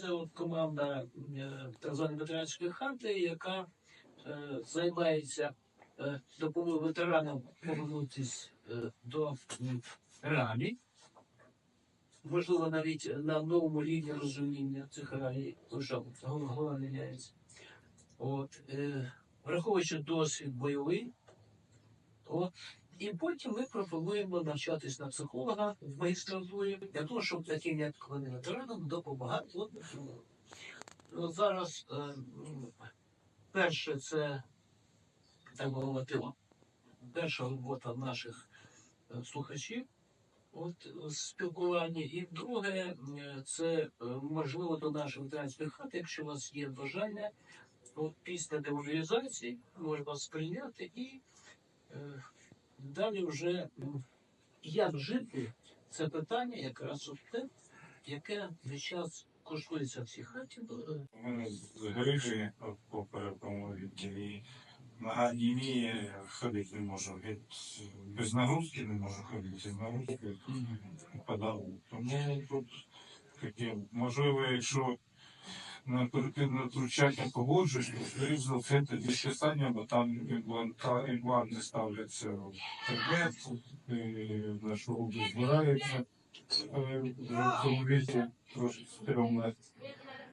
це от команда е, так званої ветеранської хати, яка е, займається е, допомогою ветеранам повернутися е, до реалій. Можливо, навіть на новому рівні розуміння цих реалій, тому що голова міняється. От, е, враховуючи досвід бойовий, от, і потім ми пропонуємо навчатись на психолога в магістратурі для того, щоб таким як ветеранам допомагати. От, от зараз е, перше це так мовити, перша робота наших е, слухачів. От е, спілкування, і друге, е, це можливо до нашої ветеранської хати, якщо у вас є бажання, от після демобілізації може вас прийняти і е, далі вже як жити, це питання якраз от те, яке весь час коштується в цій хаті. е, У мене з грижі по передньому відділі. Ходити не можу. Від, без нагрузки не можу ходити, нагрузки впадав. Тому тут таке, можливо, якщо на оперативне втручання погоджують, скоріш за все тоді ще бо там імпланти ставляться в предмет, і на що збирається. Але в віці трошки стрьомно